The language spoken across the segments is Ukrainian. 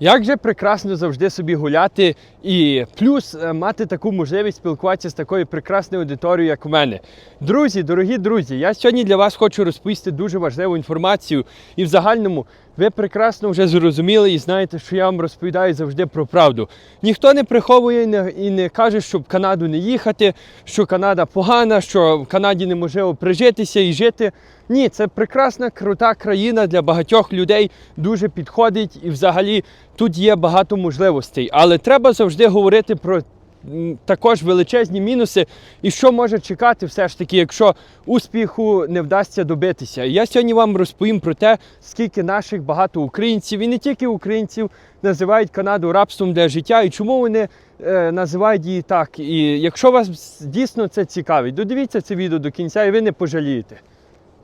Як же прекрасно завжди собі гуляти і плюс е, мати таку можливість спілкуватися з такою прекрасною аудиторією, як у мене. Друзі, дорогі друзі, я сьогодні для вас хочу розповісти дуже важливу інформацію. І в загальному ви прекрасно вже зрозуміли і знаєте, що я вам розповідаю завжди про правду. Ніхто не приховує і не, каже, що в Канаду не їхати, що Канада погана, що в Канаді неможливо прижитися і жити. Ні, це прекрасна, крута країна для багатьох людей, дуже підходить і взагалі тут є багато можливостей. Але треба завжди говорити про також величезні мінуси, і що може чекати все ж таки, якщо успіху не вдасться добитися. Я сьогодні вам розповім про те, скільки наших багато українців, і не тільки українців, називають Канаду рабством для життя, і чому вони е, називають її так. І якщо вас дійсно це цікавить, додивіться це відео до кінця, і ви не пожалієте.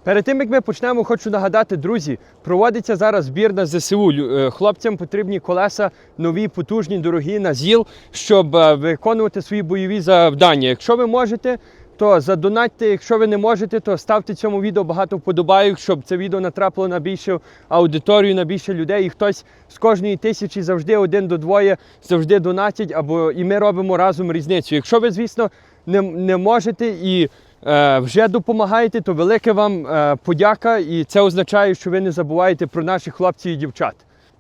Перед тим як ми почнемо, хочу нагадати, друзі, проводиться зараз збір на ЗСУ. Е, Хлопцям потрібні колеса нові, потужні, дорогі на ЗІЛ, щоб е, виконувати свої бойові завдання. Якщо ви можете, то задонатьте. Якщо ви не можете, то ставте цьому відео багато вподобайок, щоб це відео натрапило на більшу аудиторію, на більше людей. І хтось з кожної тисячі завжди один до двоє завжди донатять, або і ми робимо разом різницю. Якщо ви, звісно, не, не можете і вже допомагаєте, то велике вам е, подяка, і це означає, що ви не забуваєте про наших хлопців і дівчат.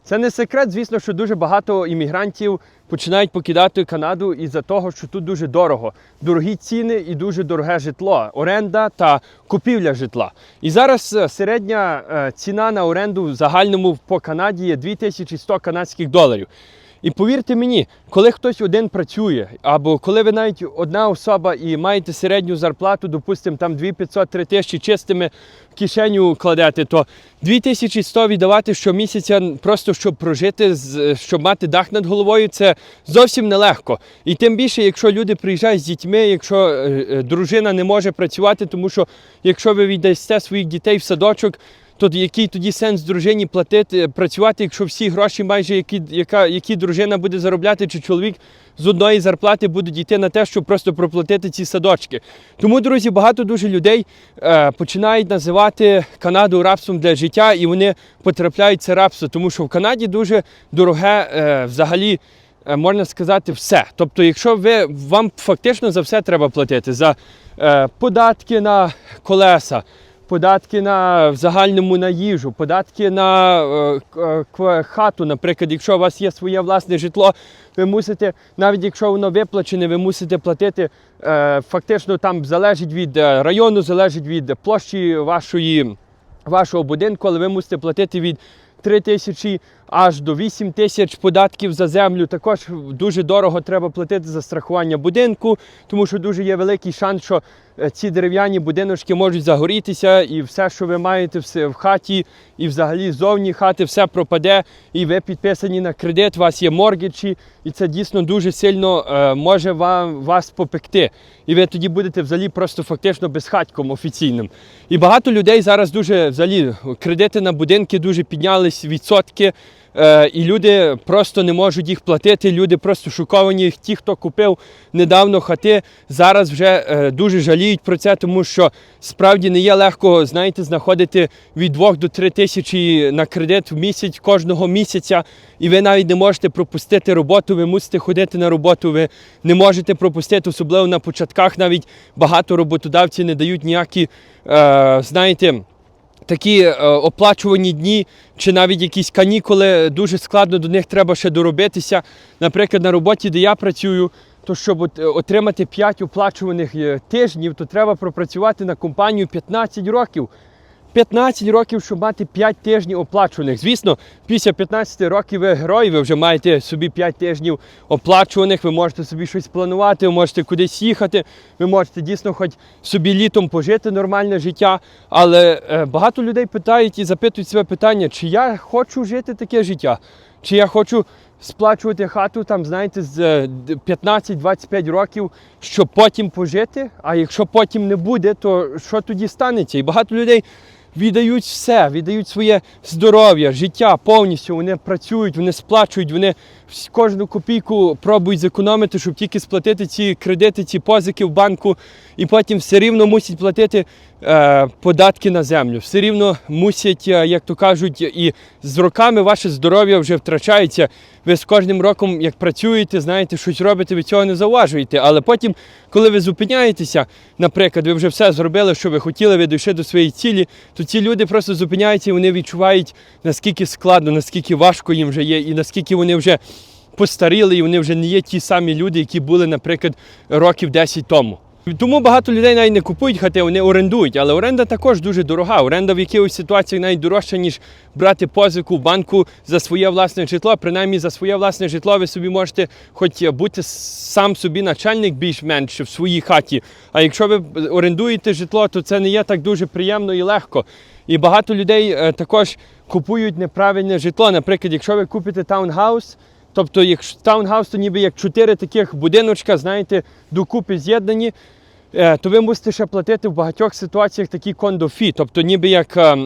Це не секрет, звісно, що дуже багато іммігрантів починають покидати Канаду із-за того, що тут дуже дорого. Дорогі ціни і дуже дороге житло, оренда та купівля житла. І зараз е, середня е, ціна на оренду в загальному по Канаді є 2100 канадських доларів. І повірте мені, коли хтось один працює, або коли ви навіть одна особа і маєте середню зарплату, допустимо, там 2500-3 тисячі чистими в кишеню кладете, то 2100 віддавати щомісяця просто щоб прожити, щоб мати дах над головою, це зовсім нелегко. І тим більше, якщо люди приїжджають з дітьми, якщо е, е, дружина не може працювати, тому що якщо ви віддасте своїх дітей в садочок, то який тоді сенс дружині платити, працювати, якщо всі гроші, майже які, яка, які дружина буде заробляти, чи чоловік з одної зарплати будуть йти на те, щоб просто проплатити ці садочки. Тому, друзі, багато дуже людей е, починають називати Канаду рабством для життя, і вони потрапляють це рабство, тому що в Канаді дуже дороге е, взагалі. е, Можна сказати, все. Тобто, якщо ви вам фактично за все треба платити за е, податки на колеса, податки на в загальному на їжу, податки на е, к- хату. Наприклад, якщо у вас є своє власне житло, ви мусите, навіть якщо воно виплачене, ви мусите платити. Е, фактично там залежить від е, району, залежить від площі вашої, вашого будинку, але ви мусите платити від 3 тисячі аж до 8 тисяч податків за землю. Також дуже дорого треба платити за страхування будинку, тому що дуже є великий шанс, що е, ці дерев'яні будиночки можуть загорітися, і все, що ви маєте все в хаті, і взагалі зовні хати, все пропаде, і ви підписані на кредит, у вас є моргічі, і це дійсно дуже сильно е, може вам, вас попекти. І ви тоді будете взагалі просто фактично безхатьком офіційним. І багато людей зараз дуже взагалі кредити на будинки дуже піднялись відсотки. Е, і люди просто не можуть їх платити. Люди просто шоковані. Ті, хто купив недавно хати, зараз вже е, дуже жаліють про це, тому що справді не є легко, знаєте, знаходити від 2 до 3 тисячі на кредит в місяць кожного місяця. І ви навіть не можете пропустити роботу. Ви мусите ходити на роботу. Ви не можете пропустити, особливо на початках. Навіть багато роботодавців не дають ніякі, е, знаєте такі е, оплачувані дні чи навіть якісь канікули, дуже складно до них треба ще доробитися. Наприклад, на роботі, де я працюю, то щоб е, отримати 5 оплачуваних е, тижнів, то треба пропрацювати на компанію 15 років. 15 років, щоб мати 5 тижнів оплачуваних. Звісно, після 15 років ви герої, ви вже маєте собі 5 тижнів оплачуваних, ви можете собі щось планувати, ви можете кудись їхати, ви можете дійсно хоч собі літом пожити нормальне життя. Але е, багато людей питають і запитують себе питання, чи я хочу жити таке життя, чи я хочу сплачувати хату, там, знаєте, з е, 15-25 років, щоб потім пожити. А якщо потім не буде, то що тоді станеться? І багато людей віддають все, віддають своє здоров'я, життя повністю. Вони працюють, вони сплачують, вони кожну копійку пробують зекономити, щоб тільки сплатити ці кредити, ці позики в банку, і потім все рівно мусять платити податки на землю. Все рівно мусять, е, як то кажуть, і з роками ваше здоров'я вже втрачається. Ви з кожним роком, як працюєте, знаєте, щось робите, ви цього не зауважуєте. Але потім, коли ви зупиняєтеся, наприклад, ви вже все зробили, що ви хотіли, ви дійшли до своєї цілі, то ці люди просто зупиняються і вони відчувають, наскільки складно, наскільки важко їм вже є, і наскільки вони вже постаріли, і вони вже не є ті самі люди, які були, наприклад, років 10 тому. Тому багато людей навіть не купують хати, вони орендують. Але оренда також дуже дорога. Оренда в якихось ситуаціях навіть дорожча, ніж брати позику в банку за своє власне житло. Принаймні за своє власне житло ви собі можете хоч бути сам собі начальник більш-менш в своїй хаті. А якщо ви орендуєте житло, то це не є так дуже приємно і легко. І багато людей е, також купують неправильне житло. Наприклад, якщо ви купите таунхаус, Тобто, якщо таунхаус, то ніби як чотири таких будиночка, знаєте, докупи з'єднані, то ви мусите ще платити в багатьох ситуаціях такі кондофі. Тобто, ніби як, е,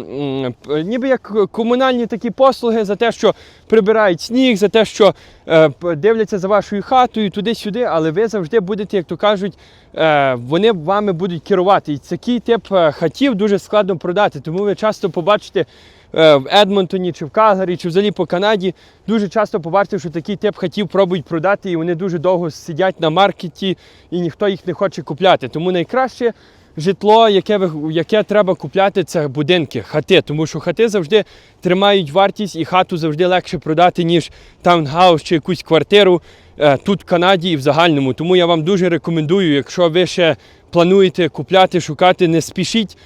п- ніби як комунальні такі послуги за те, що прибирають сніг, за те, що е, дивляться за вашою хатою, туди-сюди, але ви завжди будете, як то кажуть, е, вони вами будуть керувати. І такий тип е, хатів дуже складно продати. Тому ви часто побачите е, в Едмонтоні чи в Калгарі, чи взагалі по Канаді, дуже часто побачите, що такий тип хатів пробують продати, і вони дуже довго сидять на маркеті, і ніхто їх не хоче купляти. Тому найкраще житло, яке, яке треба купляти, це будинки, хати. Тому що хати завжди тримають вартість, і хату завжди легше продати, ніж таунхаус чи якусь квартиру е, тут в Канаді і в загальному. Тому я вам дуже рекомендую, якщо ви ще плануєте купляти, шукати, не спішіть е,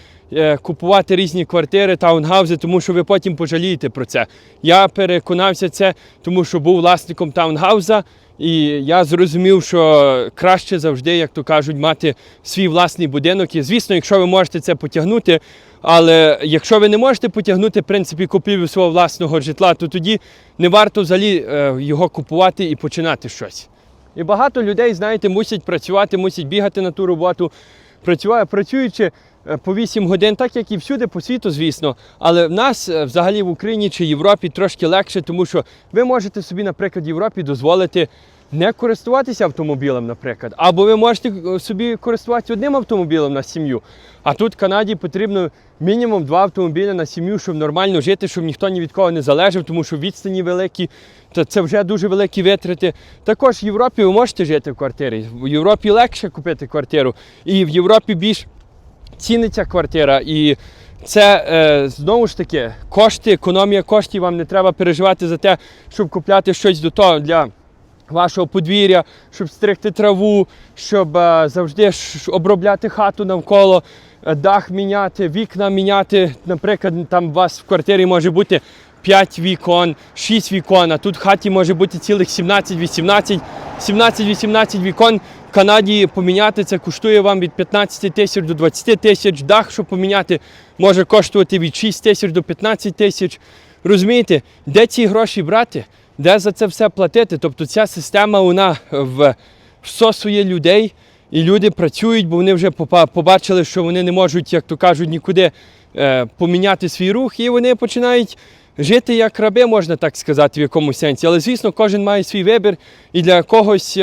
купувати різні квартири, таунхаузи, тому що ви потім пожалієте про це. Я переконався це, тому що був власником таунгауза, і я зрозумів, що краще завжди, як то кажуть, мати свій власний будинок. І звісно, якщо ви можете це потягнути. Але якщо ви не можете потягнути в принципі купівлю свого власного житла, то тоді не варто взагалі е, його купувати і починати щось. І багато людей, знаєте, мусять працювати, мусять бігати на ту роботу, працюючи е, по 8 годин, так як і всюди по світу, звісно. Але в нас е, взагалі в Україні чи Європі трошки легше, тому що ви можете собі, наприклад, в Європі дозволити не користуватися автомобілем, наприклад, або ви можете е, собі користуватися одним автомобілем на сім'ю. А тут в Канаді потрібно мінімум два автомобілі на сім'ю, щоб нормально жити, щоб ніхто ні від кого не залежав, тому що відстані великі, то це вже дуже великі витрати. Також в Європі ви можете жити в квартирі. В Європі легше купити квартиру, і в Європі більш ціниться квартира. І це е, знову ж таки кошти, економія коштів. Вам не треба переживати за те, щоб купляти щось до того для вашого подвір'я, щоб стригти траву, щоб е, завжди обробляти хату навколо, е, дах міняти, вікна міняти. Наприклад, там у вас в квартирі може бути 5 вікон, 6 вікон, а тут в хаті може бути цілих 17-18, 17-18 вікон. Канаді поміняти це коштує вам від 15 тисяч до 20 тисяч. Дах, щоб поміняти, може коштувати від 6 тисяч до 15 тисяч. Розумієте, де ці гроші брати? Де за це все платити? Тобто ця система вона всосує людей, і люди працюють, бо вони вже побачили, що вони не можуть, як то кажуть, нікуди е, поміняти свій рух, і вони починають жити як раби, можна так сказати, в якомусь сенсі. Але звісно, кожен має свій вибір, і для когось.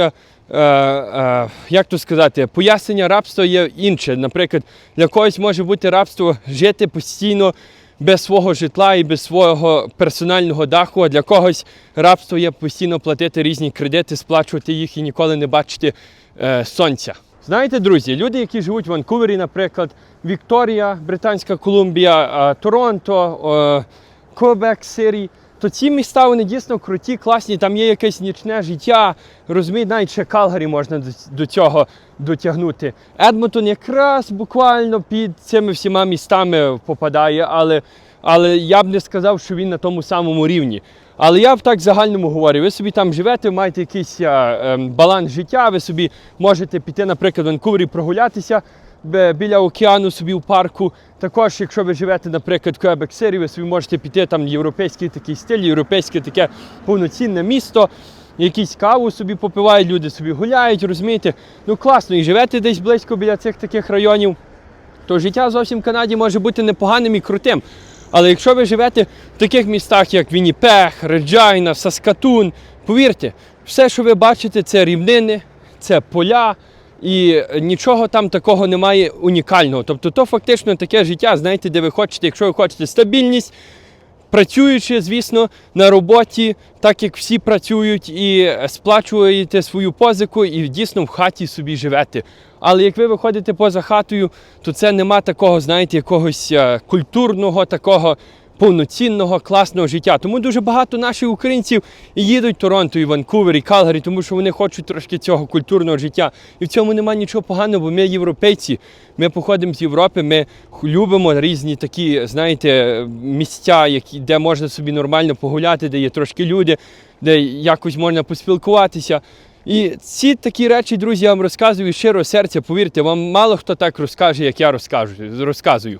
Е, Е, як то сказати, пояснення рабства є інше. Наприклад, для когось може бути рабство жити постійно без свого житла і без свого персонального даху, а для когось рабство є постійно платити різні кредити, сплачувати їх і ніколи не бачити е, сонця. Знаєте, друзі, люди, які живуть в Ванкувері, наприклад, Вікторія, Британська Колумбія, е, Торонто, Квебек Сирі, то ці міста вони дійсно круті, класні, там є якесь нічне життя. Розумієте, навіть ще Калгарі можна до, цього дотягнути. Едмонтон якраз буквально під цими всіма містами попадає, але, але я б не сказав, що він на тому самому рівні. Але я б так загальному говорю, ви собі там живете, маєте якийсь а, ем, баланс життя, ви собі можете піти, наприклад, в Ванкувері прогулятися біля океану собі в парку. Також, якщо ви живете, наприклад, в Квебек Сирі, ви собі можете піти там європейський такий стиль, європейське таке повноцінне місто. Якісь каву собі попивають, люди собі гуляють, розумієте? Ну класно, і живете десь близько біля цих таких районів, то життя зовсім в Канаді може бути непоганим і крутим. Але якщо ви живете в таких містах, як Вінніпех, Реджайна, Саскатун, повірте, все, що ви бачите, це рівнини, це поля І нічого там такого немає унікального. Тобто, то фактично таке життя, знаєте, де ви хочете, якщо ви хочете стабільність, працюючи, звісно, на роботі, так як всі працюють, і сплачуєте свою позику, і дійсно в хаті собі живете. Але як ви виходите поза хатою, то це нема такого, знаєте, якогось е, культурного, такого повноцінного, класного життя. Тому дуже багато наших українців їдуть в Торонто, і Ванкувер, і Калгарі, тому що вони хочуть трошки цього культурного життя. І в цьому немає нічого поганого, бо ми європейці. Ми походимо з Європи, ми любимо різні такі, знаєте, місця, які, де можна собі нормально погуляти, де є трошки люди, де якось можна поспілкуватися. І ці такі речі, друзі, я вам розказую щиро серця, повірте, вам мало хто так розкаже, як я розкажу, розказую.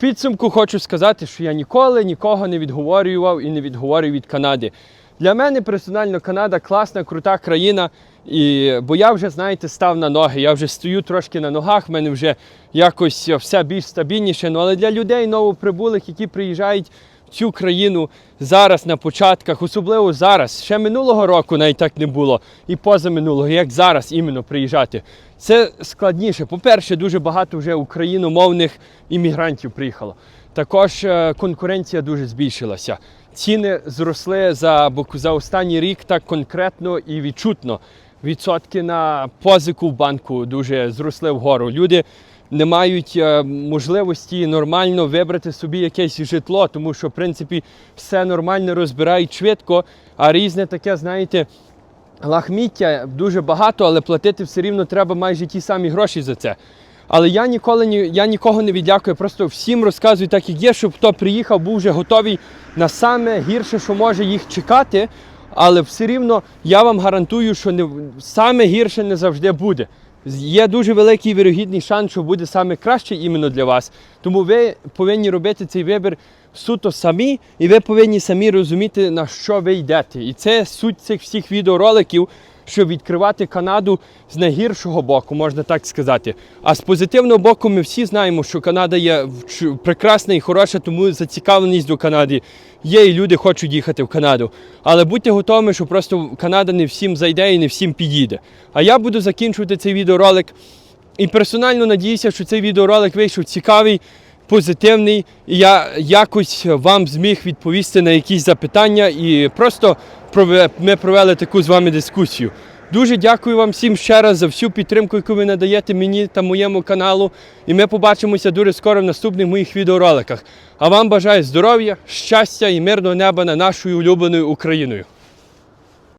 Підсумку хочу сказати, що я ніколи нікого не відговорював і не відговорюю від Канади. Для мене персонально Канада класна, крута країна. І, бо я вже, знаєте, став на ноги, я вже стою трошки на ногах, в мене вже якось все більш стабільніше. Ну, але для людей новоприбулих, які приїжджають в цю країну зараз на початках, особливо зараз, ще минулого року навіть так не було, і позаминулого, як зараз іменно приїжджати. Це складніше. По-перше, дуже багато вже україномовних іммігрантів приїхало. Також е, конкуренція дуже збільшилася. Ціни зросли за, за останній рік так конкретно і відчутно. Відсотки на позику в банку дуже зросли вгору. Люди не мають е, можливості нормально вибрати собі якесь житло, тому що, в принципі, все нормально розбирають швидко, а різне таке, знаєте, лахміття дуже багато, але платити все рівно треба майже ті самі гроші за це. Але я ніколи ні, я нікого не віддякую, просто всім розказую так, як є, щоб хто приїхав, був вже готовий на саме гірше, що може їх чекати. Але все рівно я вам гарантую, що не саме гірше не завжди буде. Є дуже великий вірогідний шанс, що буде саме краще іменно для вас. Тому ви повинні робити цей вибір суто самі, і ви повинні самі розуміти, на що ви йдете. І це суть цих всіх відеороликів, щоб відкривати Канаду з найгіршого боку, можна так сказати. А з позитивного боку, ми всі знаємо, що Канада є прекрасна і хороша, тому зацікавленість до Канади є, і люди хочуть їхати в Канаду. Але будьте готовими, що просто Канада не всім зайде і не всім підійде. А я буду закінчувати цей відеоролик. І персонально надіюся, що цей відеоролик вийшов цікавий, позитивний, і я якось вам зміг відповісти на якісь запитання і просто ми провели таку з вами дискусію. Дуже дякую вам всім ще раз за всю підтримку, яку ви надаєте мені та моєму каналу. І ми побачимося дуже скоро в наступних моїх відеороликах. А вам бажаю здоров'я, щастя і мирного неба над нашою улюбленою Україною.